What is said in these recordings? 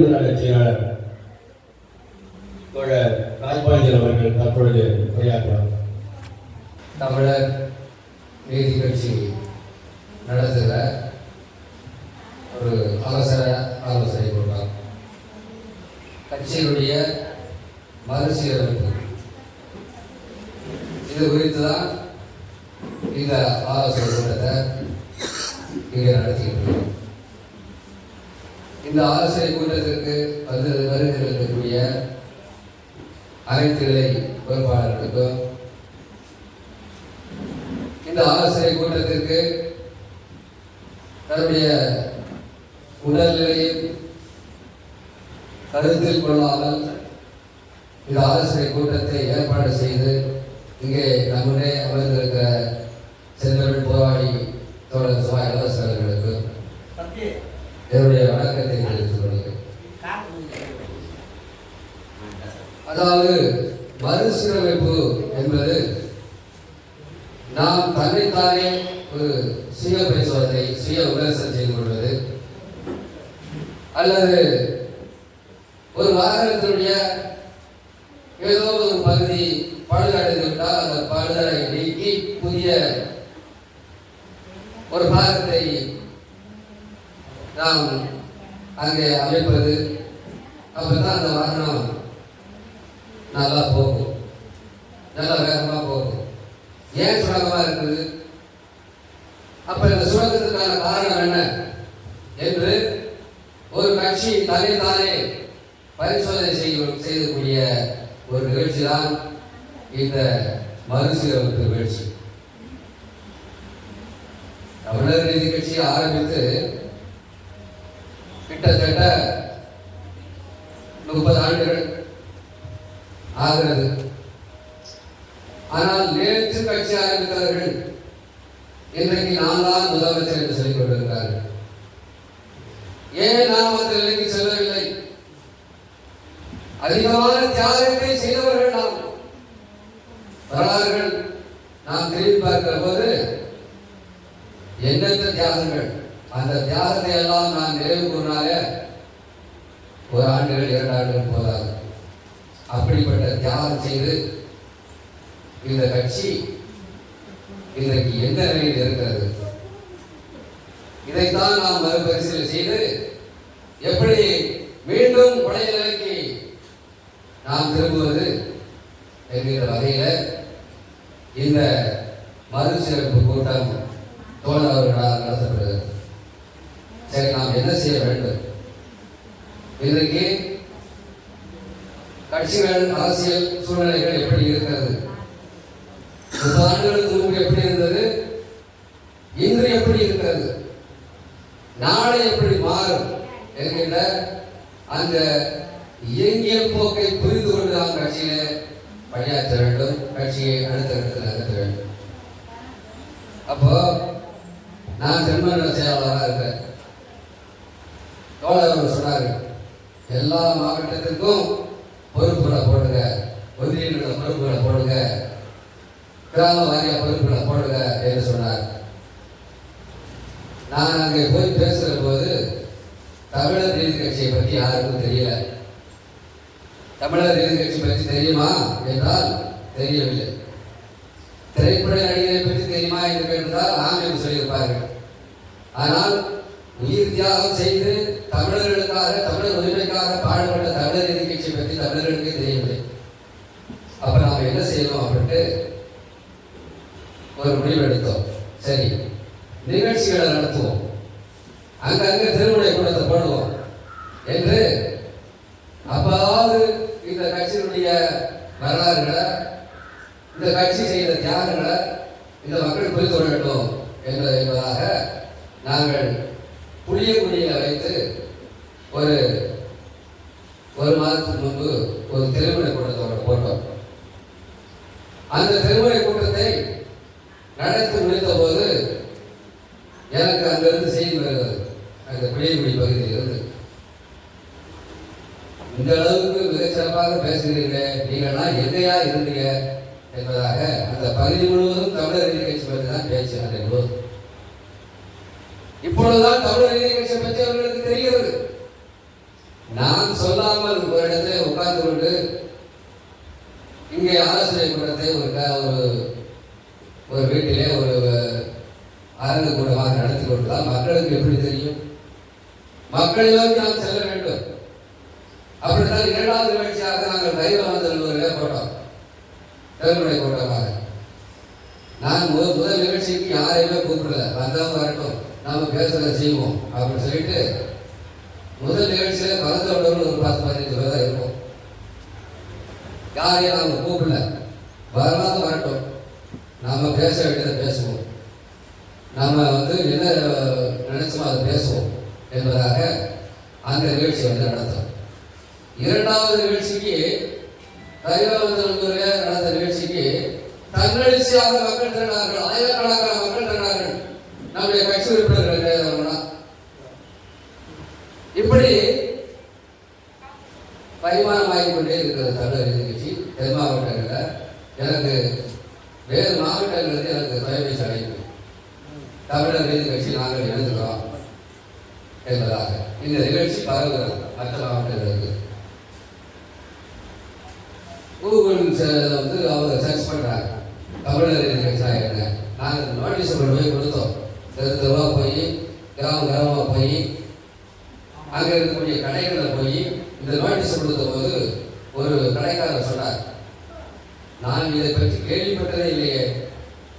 உறுப்பினர் நல செயலாளர் தோழர் ராஜ்பாஞ்சன் அவர்கள் தற்பொழுது உரையாற்றுவார். தமிழர் நீதி கட்சி நடத்துகிற ஒரு அவசர ஆலோசனை கூட்டம் கட்சியினுடைய மறுசீரமைப்பு. இது குறித்து தான் இந்த ஆலோசனை கூட்டத்தை இங்கே நடத்தியிருக்கிறோம். இந்த ஆலோசனை கூட்டத்திற்கு வந்து வருகிற அனைத்து இலை பொறுப்பாளர்களுக்கும் இந்த ஆலோசனை கூட்டத்திற்கு தன்னுடைய உடல்நிலையும் கருத்தில் கொள்ளாமல் இந்த ஆலோசனை கூட்டத்தை ஏற்பாடு செய்து இங்கே நம்முடைய அமர்ந்திருக்கிற செந்தமிழ் போராளி தோழர் சுபா இளவரசர் என்னுடைய வணக்கத்தை தெரிவித்துக் கொள்கிறேன் அதாவது மறுசீரமைப்பு என்பது நாம் தன்னைத்தானே ஒரு சுய பரிசோதனை சுய விமர்சனம் செய்து கொள்வது. அல்லது ஒரு வாகனத்தினுடைய ஏதோ ஒரு பகுதி பழுதடைந்துவிட்டால் அந்த பழுதடை நீக்கி புதிய ஒரு பாகத்தை நாம் அங்கே அமைப்பது. அப்பதான் அந்த வாகனம் நல்லா போகும். நல்லா வேகமாக போகும். ஏன் சுரங்கமா இருக்குது? அப்போ இந்த சுரங்கத்துக்கான காரணம் என்ன? என்று ஒரு கட்சி தலை தானே பரிசோதனை செய்ய செய்யக்கூடிய ஒரு நிகழ்ச்சி தான் இந்த மறுசீரமைப்பு நிகழ்ச்சி. தமிழர் நீதி கட்சியை ஆரம்பித்து கிட்டத்தட்ட முப்பது ஆண்டுகள் ஆகிறது. ஆனால் நேற்று கட்சி ஆரம்பித்தவர்கள் இன்றைக்கு நான் தான் முதலமைச்சர் என்று சொல்லிக் கொண்டிருக்கிறார்கள். ஏன் நாம் அந்த நிலைக்கு செல்லவில்லை? அதிகமான தியாகத்தை செய்தவர்கள் நாம். வரலாறுகள் நாம் திரும்பி பார்க்கிற போது எந்தெந்த தியாகங்கள்? அந்த தியாகத்தை எல்லாம் நான் நிறைவு கூறினாலே ஒரு ஆண்டுகள் இரண்டு ஆண்டுகள் போதாது. அப்படிப்பட்ட தியாகம் செய்து இந்த கட்சி இன்றைக்கு எந்த நிலையில் இருக்கிறது? இதைத்தான் நாம் மறுபரிசீலனை செய்து எப்படி மீண்டும் பழைய நிலைக்கு நாம் திரும்புவது என்கிற வகையில் இந்த மறுசீரமைப்பு கூட்டம் தோழர் அவர்களால் நடத்தப்படுகிறது. சரி நாம் என்ன செய்ய வேண்டும்? இன்றைக்கு கட்சிகள் அரசியல் சூழ்நிலைகள் எப்படி இருக்கிறது? முப்பது ஆண்டுகளுக்கு முன்பு எப்படி இருந்தது? இன்று எப்படி இருக்கிறது? நாளை எப்படி மாறும் என்கின்ற அந்த இயங்கிய போக்கை புரிந்து கொண்டு நாம் கட்சியிலே பணியாற்ற வேண்டும் கட்சியை அடுத்த இடத்தில் நகர்த்த வேண்டும். அப்போ நான் திருமண செயலாளராக இருக்கேன் தோழர் அவங்க சொன்னாங்க எல்லா மாவட்டத்திற்கும் பொறுப்புகளை போடுங்க. ஒன்றியங்கள பொறுப்புகளை போடுங்க. கிராம வாரிய பொறுப்புகளை போடுங்க என்று சொன்னார். நான் அங்கே போய் பேசுகிற போது தமிழர் நீதி கட்சியை பற்றி யாருக்கும் தெரியல. தமிழர் நீதி கட்சி பற்றி தெரியுமா என்றால் தெரியவில்லை. திரைப்பட நடிகரை பற்றி தெரியுமா என்று கேட்டால் ஆம் என்று சொல்லியிருப்பார்கள். ஆனால் உயிர் தியாகம் செய்து தமிழர்களுக்காக தமிழர் உரிமைக்காக பாடுபட்ட தமிழர் நிகழ்ச்சியை பற்றி தமிழர்களுக்கே தெரியவில்லை. அப்ப நாம என்ன செய்யணும் அப்படின்ட்டு ஒரு முடிவு எடுத்தோம். சரி நிகழ்ச்சிகளை நடத்துவோம். அங்கங்க திருவிழை கூடத்தை போடுவோம். என்று அப்பாவது இந்த கட்சியினுடைய வரலாறுகளை இந்த கட்சி செய்த தியாகங்களை இந்த மக்கள் புரிந்து கொள்ள வேண்டும் என்பதாக நாங்கள் புளிய புளியங்குடியில் வைத்து ஒரு ஒரு மாதத்துக்கு முன்பு ஒரு திருமண கூட்டத்தோட போட்டோம். அந்த திருமண கூட்டத்தை நடத்தி முடித்த போது எனக்கு அங்கிருந்து செய்தி வருகிறது. அந்த புளியங்குடி பகுதியிலிருந்து இந்த அளவுக்கு மிகச்சிறப்பாக பேசுகிறீர்களே நீங்கள்லாம் எதையா இருந்தீங்க என்பதாக அந்த பகுதி முழுவதும் தமிழர் நீதி கட்சி பற்றி தான் பேச்சு அன்றைய இப்பொழுதுதான் தமிழர் நீதி கட்சி பற்றி அவர்களுக்கு தெரிகிறது. நான் சொல்லாமல் ஒரு இடத்துல உட்கார்ந்து கொண்டு இங்கே ஆலோசனை கூட்டத்தை ஒரு ஒரு ஒரு வீட்டிலே ஒரு அரங்கு கூடமாக நடத்தி கொடுத்தால் மக்களுக்கு எப்படி தெரியும்? மக்களிடம் நாம் செல்ல வேண்டும். அப்படித்தான் இரண்டாவது நிகழ்ச்சியாக நாங்கள் தைவந்தூரில் போட்டோம். தேர்வுடைய கூட்டமாக நான் முதல் முதல் நிகழ்ச்சிக்கு யாரையுமே கூப்பிடல. வந்தவங்க வரட்டும். நாம பேசுகிறத செய்வோம். அப்படின்னு சொல்லிட்டு முதல் நிகழ்ச்சியில கலந்தவர்கள் ஒரு பத்து பதினஞ்சு பேர் தான் இருக்கும் யாரையும் நாம கூப்பிடல. வரலாம் வரட்டும். நாம பேச வேண்டியதை பேசுவோம். நாம வந்து என்ன நினைச்சோமோ அதை பேசுவோம் என்பதாக அந்த நிகழ்ச்சி வந்து நடத்தும் இரண்டாவது நிகழ்ச்சிக்கு தைவந்தூரில் நடந்த நிகழ்ச்சிக்கு தன்னெழுச்சியாக மக்கள் திரண்டார்கள் ஆயிரக்கணக்கான மக்கள் திரண்டார்கள் நம்முடைய கட்சி உறுப்பினர்கள் இப்படி பரிமாணமாகிக் கொண்டே இருக்கிறது தமிழர் நிகழ்ச்சி தென் மாவட்டங்களில். எனக்கு வேறு மாவட்டங்களுக்கு எனக்கு தொலைபேசி அழைப்பு. தமிழர் நீதி கட்சி நாங்கள் எழுதுகிறோம் என்பதாக. இந்த நிகழ்ச்சி பரவுகிறது மற்ற மாவட்டங்களுக்கு. கூகுள் வந்து அவங்க சர்ச் பண்ணுறாங்க தமிழர் நீதி கட்சினா என்ன? நாங்கள் நோட்டீஸ் கொண்டு போய் கொடுத்தோம். தெரு தெருவா போய் கிராம கிராமமாக போய் அங்கே இருக்கக்கூடிய கடைகளில் போய் இந்த நோட்டீஸ் கொடுத்த போது ஒரு கடைக்காரர் சொன்னார் நான் இதை பற்றி கேள்விப்பட்டதே இல்லையே.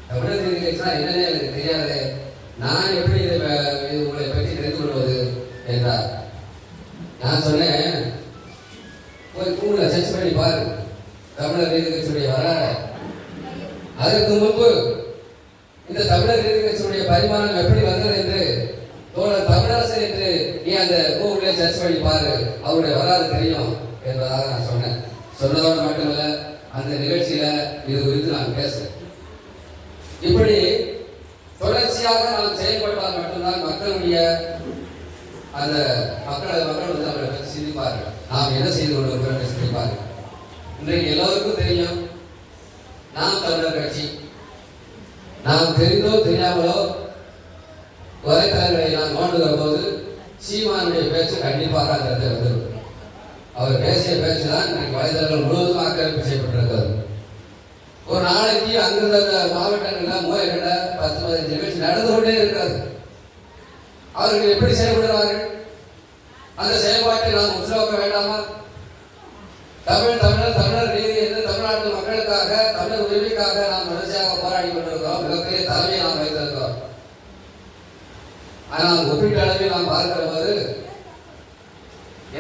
தமிழர் நீதி கட்சினா எனக்கு தெரியாது. நான் எப்படி இதை உங்களை பற்றி தெரிந்து கொள்வது? என்றார். நான் சொன்னேன் போய் கூட சர்ச் பண்ணி பாரு. தமிழர் நீதிக்கட்சியுடைய வரலாறு. அதற்கு முன்பு இந்த தமிழர் நீதிக்கட்சியுடைய பரிமாணம் எப்படி வந்தது என்று தோழர் தமிழரசன் என்று நீ அந்த கூகுளில் சர்ச் பண்ணி பாரு. அவருடைய வரலாறு தெரியும் என்பதாக நான் சொன்னேன். சொன்னதோடு மட்டுமல்ல அந்த நிகழ்ச்சியில இது குறித்து நான் பேசுறேன். இப்படி தொடர்ச்சியாக நாம் செயல்பட்டால் மட்டும்தான் மக்களுடைய அந்த மக்கள் மக்கள் வந்து அவரை பற்றி சிந்திப்பார்கள். நாம் என்ன செய்து கொண்டிருக்கிறோம் என்று சிந்திப்பார்கள். இன்றைக்கு எல்லோருக்கும் தெரியும் நாம் தமிழர் கட்சி. நாம் தெரிந்தோ தெரியாமலோ வலைத்தளங்களை நாம் நோண்டுகிற சீமானுடைய பேச்சு கண்டிப்பாக அந்த இடத்துல வந்துடும் அவர் பேசிய பேச்சு தான் இன்றைக்கு வலைதளங்கள் முழுவதும் ஆக்கிரமிப்பு செய்யப்பட்டிருக்கிறது. ஒரு நாளைக்கு அங்கிருந்த அந்த மாவட்டங்களில் மூலைகளில் பத்து பதினஞ்சு நிகழ்ச்சி நடந்து கொண்டே இருக்கிறது. அவர்கள் எப்படி செயல்படுகிறார்கள் அந்த செயல்பாட்டை நாம் உற்சாக வேண்டாமா? தமிழ் தமிழர் தமிழர் நீதி என்று தமிழ்நாட்டு மக்களுக்காக தமிழர் உரிமைக்காக நாம் தொடர்ச்சியாக போராடி கொண்டிருக்கிறோம். மிகப்பெரிய தலைமையை நாம் வைத்திருக்கிறோம். ஆனால் ஒப்பீட்டு அளவில் நாம் பார்க்கிறோம் போது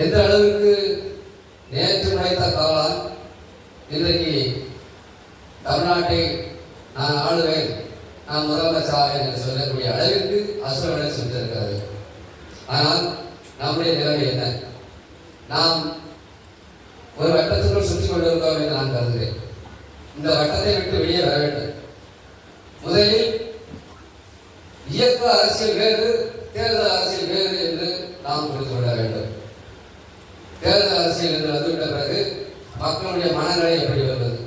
எந்த அளவுக்கு நேற்று வைத்த காலம் இன்றைக்கு தமிழ்நாட்டை நான் ஆளுவேன். நான் முதலமைச்சர் என்று சொல்லக்கூடிய அளவிற்கு அசுரவனை சென்றிருக்கிறது ஆனால் நம்முடைய நிலைமை என்ன? நாம் ஒரு வட்டத்திற்குள் சுற்றி கொண்டிருக்கிறோம் என்று நான் கருதுகிறேன். இந்த வட்டத்தை விட்டு வெளியே வர வேண்டும். முதலில் இயக்க அரசியல் வேறு தேர்தல் அரசியல் வேறு என்று நாம் புரிந்து கொள்ள வேண்டும். தேர்தல் அரசியல் என்று வந்துவிட்ட பிறகு மக்களுடைய மனநிலை எப்படி வருவது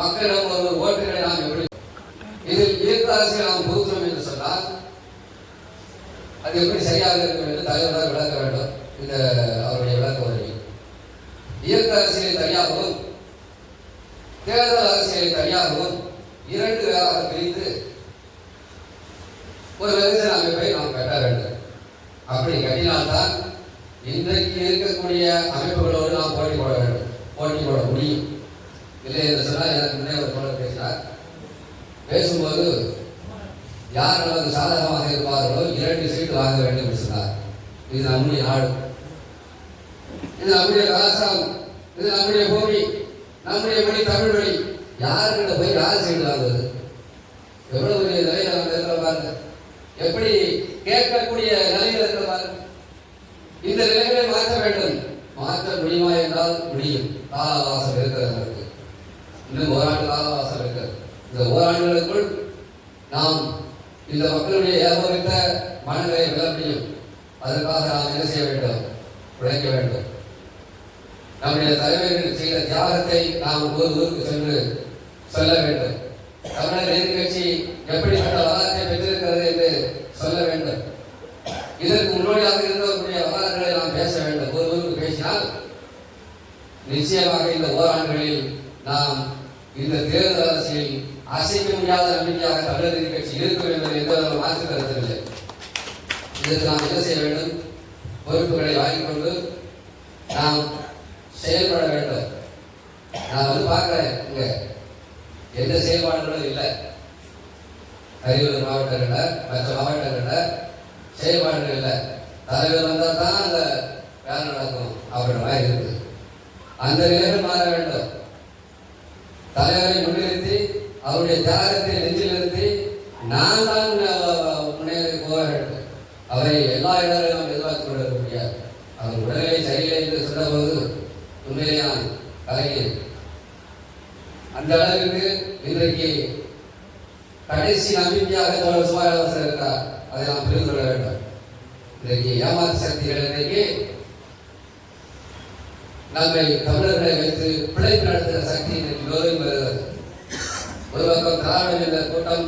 மக்களிடம் ஒரு ஓட்டுகளை நாம் எப்படி இதில் இயக்க அரசியல் நாம் புகுத்துறோம் என்று சொன்னால் அது எப்படி சரியாக இருக்கும் என்று தலைவராக விளக்க வேண்டும். இந்த அவருடைய விளக்க உதவி. இயக்க அரசியலை தனியாகவும் தேர்தல் அரசியலை தனியாகவும் இரண்டு வேறாக பிரித்து ஒரு வெகுஜன அமைப்பை நாம் கட்ட வேண்டும். அப்படி கட்டினால்தான் இன்றைக்கு இருக்கக்கூடிய அமைப்புகளோடு நாம் போட்டி போட வேண்டும். போட்டி போட முடியும். இளையரசராக எனக்கு முன்னே ஒரு தோழர் பேசினார். பேசும்போது யார் நமக்கு சாதகமாக இருப்பார்களோ இரண்டு சீட்டு வாங்க வேண்டும் என்று சொன்னார். இது நம்முடைய நாடு இது நம்முடைய கலாச்சாரம். இது நம்முடைய பூமி. நம்முடைய மொழி தமிழ் மொழி. யாருக்கிட்ட போய் யார் சீட்டு வாங்குவது? எவ்வளவு பெரிய நிலையில நம்ம இருக்கிற பாருங்க. எப்படி கேட்கக்கூடிய நிலையில இருக்கிற பாருங்க. இந்த நிலைகளை மாற்ற வேண்டும். மாற்ற முடியுமா என்றால் முடியும். காலவாசம் இருக்கிறது. இன்னும் ஓராண்டு காலவாசம் இருக்கிறது இந்த ஓராண்டுகளுக்குள் நாம் இந்த மக்களுடைய ஏகோபித்த மனநிலை விட முடியும். அதற்காக நாம் என்ன செய்ய வேண்டும்? உழைக்க வேண்டும். நம்முடைய தலைவர்கள் செய்த தியாகத்தை நாம் ஒரு ஊருக்கு சென்று சொல்ல வேண்டும். தமிழர் எதிர்கட்சி எப்படிப்பட்ட வரலாற்றை பெற்றிருக்கிறது என்று சொல்ல வேண்டும். இதற்கு முன்னோடியாக இருக்கக்கூடிய வரலாறுகளை நாம் பேச வேண்டும். ஒரு ஊருக்கு பேசினால் நிச்சயமாக இந்த ஓராண்டுகளில் நாம் இந்த தேர்தல் அரசியல் அசைக்க முடியாத நம்பிக்கையாக தமிழர் கட்சி இருக்கும் என்பதில் எந்த வித மாற்று கருத்தில்லை இதற்கு நாம் என்ன செய்ய வேண்டும்? பொறுப்புகளை வாங்கிக் கொண்டு நாம் செயல்பட வேண்டும். நான் வந்து பார்க்குறேன் இங்கே. எந்த செயல்பாடுகளும் இல்லை. அரியலூர் மாவட்டங்களில் மற்ற மாவட்டங்களில் செயல்பாடுகள் இல்லை. தலைவர் வந்தால் தான் அந்த வேலை நடக்கும். அப்படின்ற மாதிரி இருக்குது. அந்த நிலைகள் மாற வேண்டும். தலைவரை முன்னிறுத்தி அவருடைய தியாகத்தை நெஞ்சில் நிறுத்தி நான் தான் முன்னேறி போக வேண்டும். அவரை எல்லா இடங்களிலும் நாம் எதிர்பார்த்து கொண்டிருக்க முடியாது. அவர் உடல்நிலை சரியில்லை என்று சொன்னபோது உண்மையிலான் கலைஞர் அந்த அளவிற்கு இன்றைக்கு கடைசி நம்பிக்கையாக தோழர் சுபாயவாசர் இருக்கிறார். அதை நாம் புரிந்து கொள்ள வேண்டும். இன்றைக்கு ஏமாற்று சக்திகள் இன்றைக்கு நம்மை தமிழர்களை வைத்து பிழைப்பு நடத்துகிற சக்தி இன்றைக்கு வருகிறது. ஒரு பக்கம் திராவிடம் என்ற கூட்டம்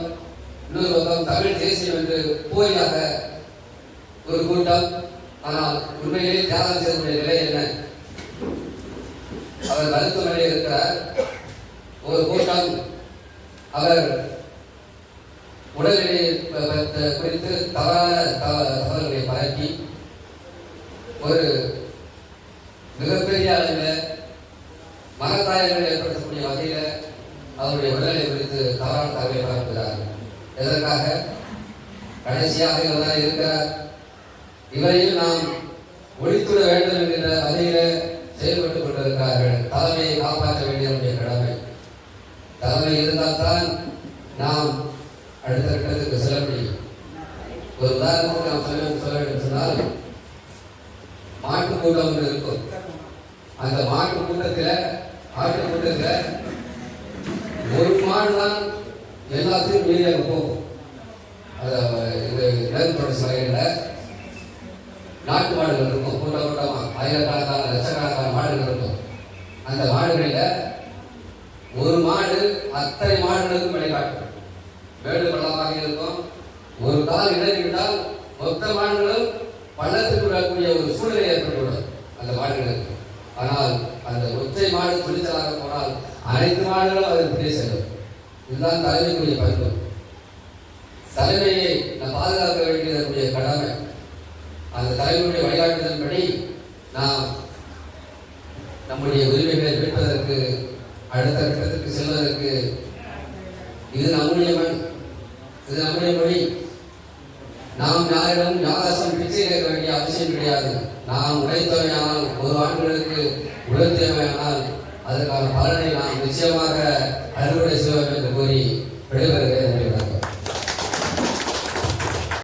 இன்னொரு பக்கம் தமிழ் தேசியம் என்று போயாக ஒரு கூட்டம். ஆனால் உண்மையிலே தியாகம் செய்யக்கூடிய நிலை என்ன? அவர் மருத்துவமனையில் இருக்கிறார். ஒரு கூட்டம் அவர் உடல்நிலை குறித்து தவறான தவறுகளை தகவல்களை பரப்பி ஒரு மிகப்பெரிய அளவில் மனக்காயங்கள் ஏற்படுத்தக்கூடிய வகையில் அவருடைய உடல்நிலை குறித்து தவறான தகவலை பரப்புகிறார் எதற்காக? கடைசியாக இவர்தான் இருக்கிறார். இவரையும் நாம் ஒழித்துட வேண்டும் என்கிற வகையில் செயல்பட்டு கொண்டிருக்கிறார்கள். தலைமையை காப்பாற்ற வேண்டிய கடமை. தலைமை இருந்தால்தான் நாம் அடுத்த கட்டத்துக்கு செல்ல முடியும். ஒரு உதாரணத்துக்கு நாம் சொல்ல சொல்ல வேண்டும் சொன்னால் மாட்டு கூட்டம் இருக்கும். அந்த மாட்டு கூட்டத்தில் ஆட்டு கூட்டத்தில் ஒரு மாடு தான் எல்லாத்தையும் மீறி போகும். இது நேர்கொடை சிலைகளில் நாட்டு மாடுகள் இருக்கும். கூட்ட கூட்டமாக ஆயிரக்கணக்கான லட்சக்கணக்கான மாடுகள் இருக்கும். அந்த மாடுகளில் ஒரு மாடு அத்தனை மாடுகளுக்கும் வழிகாட்டும் வேடு பள்ளமாக இருக்கும். ஒரு கால் இணைந்துவிட்டால் மொத்த மாடுகளும் பள்ளத்துக்கு விடக்கூடிய ஒரு சூழ்நிலை ஏற்பட்டுவிடும் அந்த மாடுகளுக்கு. ஆனால் அந்த ஒற்றை மாடு துணிச்சலாக போனால் அனைத்து மாடுகளும் அதற்கு பின்னே செல்லும். இதுதான் தலைமைக்குரிய பண்பு. தலைமையை நாம் பாதுகாக்க வேண்டியதற்குரிய கடமை. அந்த தலைவருடைய வழிகாட்டுதன்படி நாம் நம்முடைய உரிமைகளை மீட்பதற்கு அடுத்த கட்டத்திற்கு செல்வதற்கு இது நம்முடைய மண் இது நம்முடைய மொழி நாம் யாரிடம் யாராசம் பிச்சை கேட்க வேண்டிய அவசியம் கிடையாது. நாம் உழைத்தவையானால் ஒரு ஆண்டுகளுக்கு உழைத்தவையானால் அதற்கான பலனை நாம் நிச்சயமாக அறுவடை செய்வோம் என்று கூறி விடைபெறுகிறேன்.